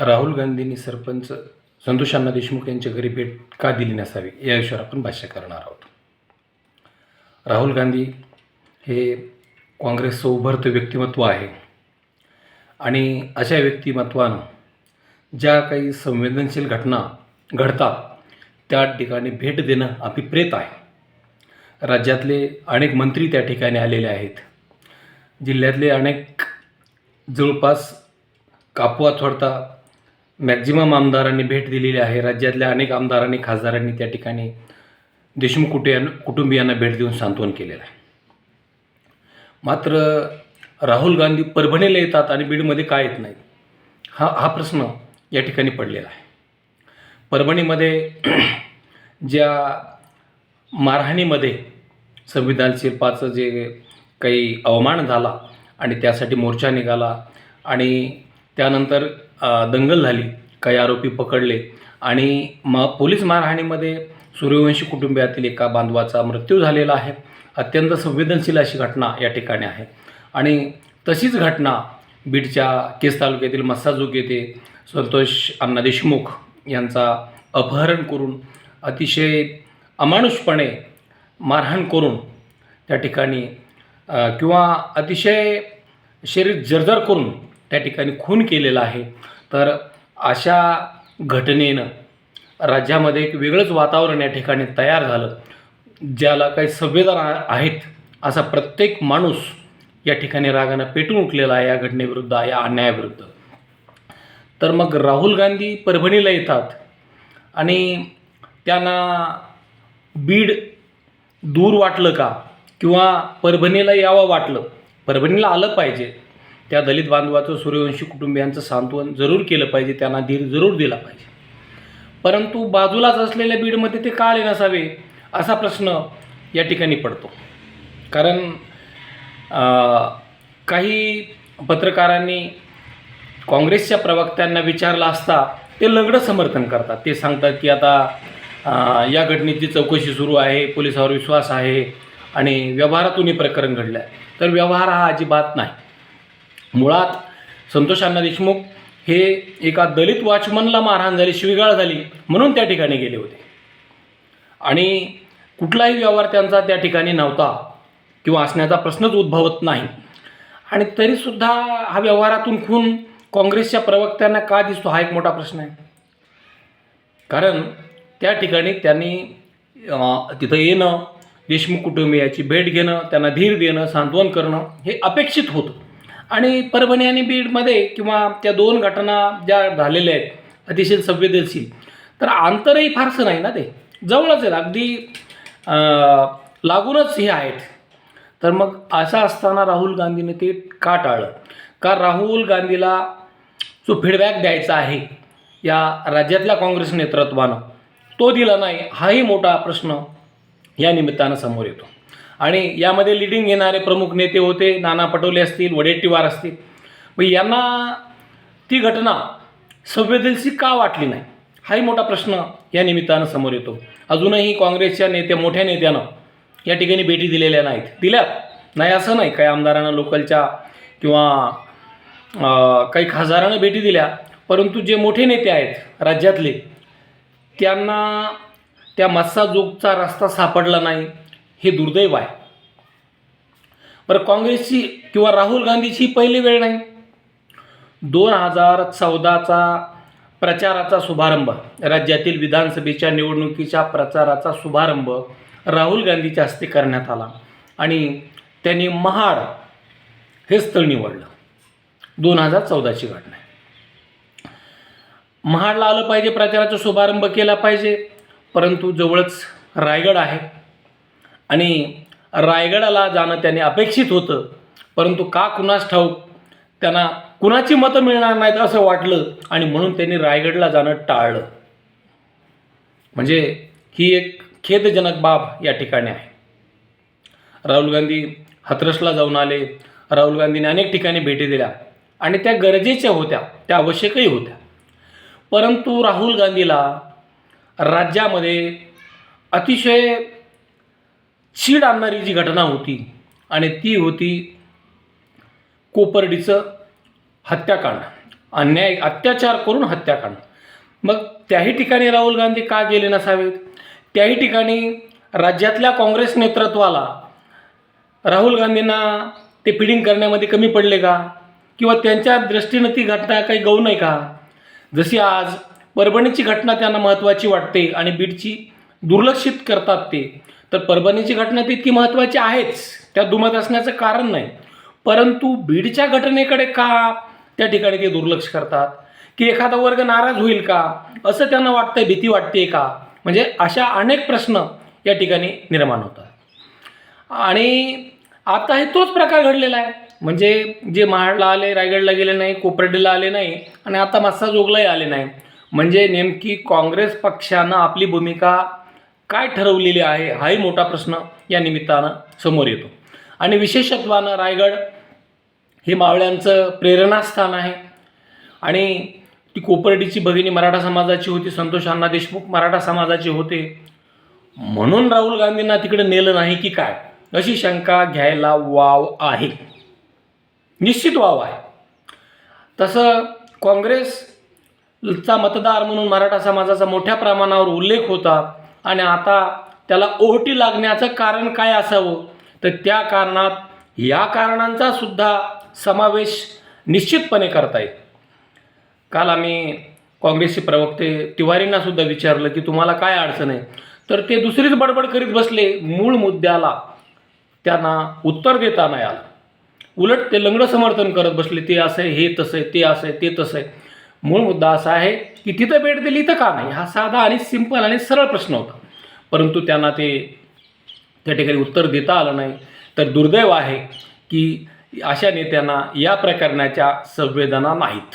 राहुल गांधींनी सरपंच संतोषांना देशमुख यांच्या घरी भेट का दिली नसावी? या विषयावर आपण भाष्य करणार आहोत. राहुल गांधी हे काँग्रेसचं उभरतं व्यक्तिमत्व आहे. आणि अशा व्यक्तिमत्वानं ज्या काही संवेदनशील घटना घडतात त्या ठिकाणी भेट देणं अभिप्रेत आहे. राज्यातले अनेक मंत्री त्या ठिकाणी आलेले आहेत. जिल्ह्यातले अनेक जवळपास कापू थोडता मॅक्झिमम आमदारांनी भेट दिलेली आहे. राज्यातल्या अनेक आमदारांनी खासदारांनी त्या ठिकाणी देशमुख कुटुंबियां कुटुंबियांना भेट देऊन सांत्वन केलेलं आहे. मात्र राहुल गांधी परभणीला येतात आणि बीडमध्ये का येत नाही हा हा प्रश्न या ठिकाणी पडलेला आहे. परभणीमध्ये ज्या मारहाणीमध्ये संविधान शिल्पाचं जे काही अवमान झाला आणि त्यासाठी मोर्चा निघाला आणि त्यानंतर दंगल झाली. काही आरोपी पकडले. आणि म पोलीस मारहाणीमध्ये सूर्यवंशी कुटुंबियातील एका बांधवाचा मृत्यू झालेला आहे. अत्यंत संवेदनशील अशी घटना या ठिकाणी आहे. आणि तशीच घटना बीडच्या केस तालुक्यातील मस्साजोग येथे संतोष अण्णा देशमुख यांचा अपहरण करून अतिशय अमानुषपणे मारहाण करून त्या ठिकाणी किंवा अतिशय शरीर जर्जर करून त्या ठिकाणी खून केलेला आहे. तर अशा घटनेनं राज्यामध्ये एक वेगळंच वातावरण या ठिकाणी तयार झालं ज्याला काही संवेदना आहेत असा प्रत्येक माणूस या ठिकाणी रागानं पेटून उठलेला आहे या घटनेविरुद्ध या अन्यायाविरुद्ध. तर मग राहुल गांधी परभणीला येतात आणि त्यांना बीड दूर वाटलं का? किंवा परभणीला यावं वाटलं? परभणीला आलं पाहिजे. त्या दलित बांधवाचं सूर्यवंशी कुटुंबियांचं सांत्वन जरूर केलं पाहिजे त्यांना धीर जरूर दिला पाहिजे. परंतु बाजूलाच असलेल्या बीडमध्ये ते का आले नसावे असा प्रश्न या ठिकाणी पडतो. कारण काही पत्रकारांनी काँग्रेसच्या प्रवक्त्यांना विचारलं असता ते लगडं समर्थन करतात. ते सांगतात की आता या घटनेची चौकशी सुरू आहे पोलिसावर विश्वास आहे आणि व्यवहारातून हे प्रकरण घडलं आहे तर व्यवहार हा अजिबात नाही. मुळात संतोष अण्णा देशमुख हे एका दलित वॉचमनला मारहाण झाली शिवीगाळ झाली म्हणून त्या ठिकाणी गेले होते. आणि कुठलाही व्यवहार त्यांचा त्या ठिकाणी नव्हता किंवा असण्याचा प्रश्नच उद्भवत नाही. आणि तरीसुद्धा हा व्यवहारातून खून काँग्रेसच्या प्रवक्त्यांना का दिसतो हा एक मोठा प्रश्न आहे. कारण त्या ठिकाणी त्यांनी तिथं येणं देशमुख कुटुंबियाची भेट घेणं त्यांना धीर देणं सांत्वन करणं हे अपेक्षित होतं. आणि परभणी आणि बीडमध्ये किंवा त्या दोन घटना ज्या झालेल्या आहेत अतिशय संवेदनशील. तर अंतरही फारसं नाही ना ते. जवळच आहेत अगदी लागूनच हे आहेत. तर मग असं असताना राहुल गांधीने ते का टाळलं? का राहुल गांधीला जो फीडबॅक द्यायचा आहे या राज्यातल्या काँग्रेस नेतृत्वानं तो दिला नाही? हाही मोठा प्रश्न या निमित्तानं समोर येतो. आणि यामध्ये लिडिंग घेणारे प्रमुख नेते होते नाना पटोले असतील वडेट्टीवार असतील. मग यांना ती घटना संवेदनशील का वाटली नाही? हाही मोठा प्रश्न या निमित्तानं समोर येतो. अजूनही काँग्रेसच्या नेत्या मोठ्या नेत्यानं या ठिकाणी भेटी दिलेल्या नाहीत. दिल्यात. नाही असं नाही. काही आमदारांना लोकलच्या किंवा काही खासदारांना भेटी दिल्या. परंतु जे मोठे नेते आहेत राज्यातले त्यांना त्या मत्साजोगचा रस्ता सापडला नाही. हे दुर्दैव आहे. बरं काँग्रेसची किंवा राहुल गांधीची पहिली वेळ नाही. दोन हजार चौदाचा प्रचाराचा शुभारंभ राज्यातील विधानसभेच्या निवडणुकीच्या प्रचाराचा शुभारंभ राहुल गांधीच्या हस्ते करण्यात आला आणि त्यांनी महाड हे स्थळ निवडलं. दोन हजार चौदाची घटना आहे. महाडला आलं पाहिजे प्रचाराचा शुभारंभ केला पाहिजे परंतु जवळच रायगड आहे. आणि रायगडाला जाणं त्याने अपेक्षित होतं. परंतु का कुणास ठाऊक त्यांना कुणाची मतं मिळणार नाहीत असं वाटलं आणि म्हणून त्यांनी रायगडला जाणं टाळलं. म्हणजे ही एक खेदजनक बाब या ठिकाणी आहे. राहुल गांधी हथरसला जाऊन आले राहुल गांधीने अनेक ठिकाणी भेटी दिल्या आणि त्या गरजेच्या होत्या त्या आवश्यकही होत्या. परंतु राहुल गांधीला राज्यामध्ये अतिशय चीड आणणारी जी घटना होती आणि ती होती कोपर्डीचं हत्याकांड. अन्याय अत्याचार करून हत्याकांड. मग त्याही ठिकाणी राहुल गांधी का गेले नसावेत? त्याही ठिकाणी राज्यातल्या काँग्रेस नेतृत्वाला राहुल गांधींना ते फिडिंग करण्यामध्ये कमी पडले का? किंवा त्यांच्या दृष्टीनं ती घटना काही गौण आहे का? जशी आज परभणीची घटना त्यांना महत्त्वाची वाटते आणि बीडची दुर्लक्षित करतात ते तर परभणीची घटना तितकी महत्त्वाची आहेच. त्या दुमत असण्याचं कारण नाही. परंतु बीडच्या घटनेकडे का त्या ठिकाणी ते दुर्लक्ष करतात? की एखादा वर्ग नाराज होईल का? असं त्यांना वाटतंय भीती वाटते का? म्हणजे अशा अनेक प्रश्न या ठिकाणी निर्माण होतात. आणि आता हे तोच प्रकार घडलेला आहे. म्हणजे जे महाडला आले रायगडला गेले नाही कोपर्डीला आले नाही आणि आता मस्साजोगलाही आले नाही. म्हणजे नेमकी काँग्रेस पक्षानं आपली भूमिका काय ठरवलेली आहे हाही मोठा प्रश्न या निमित्तानं समोर येतो. आणि विशेषत्वानं रायगड हे मावळ्यांचं प्रेरणास्थान आहे. आणि ती कोपर्डीची भगिनी मराठा समाजाची होती संतोष अण्णा देशमुख मराठा समाजाचे होते. म्हणून राहुल गांधींना तिकडे नेलं नाही की काय? अशी शंका घ्यायला वाव आहे. निश्चित वाव आहे. तसं काँग्रेसचा मतदार म्हणून मराठा समाजाचा मोठ्या प्रमाणावर उल्लेख होता. आणि आता त्याला ओहटी लागण्याचं कारण काय असावं? तर त्या कारणात या कारणांचा सुद्धा समावेश निश्चितपणे करता येईल. काल आम्ही काँग्रेसचे प्रवक्ते तिवारींना सुद्धा विचारलं की तुम्हाला काय अडचण आहे? तर ते दुसरीच बडबड करीत बसले. मूळ मुद्द्याला त्यांना उत्तर देता नाही आलं. उलट ते लंगडं समर्थन करत बसले. ते असं आहे हे तसं आहे ते असं आहे ते तसं आहे. मूळ मुद्दा असा आहे की तिथं भेट दिली तर का नाही? हा साधा आणि सिंपल आणि सरळ प्रश्न होता. परंतु त्यांना ते त्या ठिकाणी उत्तर देता आलं नाही. तर दुर्दैव आहे की अशा नेत्यांना या प्रकरणाच्या संवेदना नाहीत.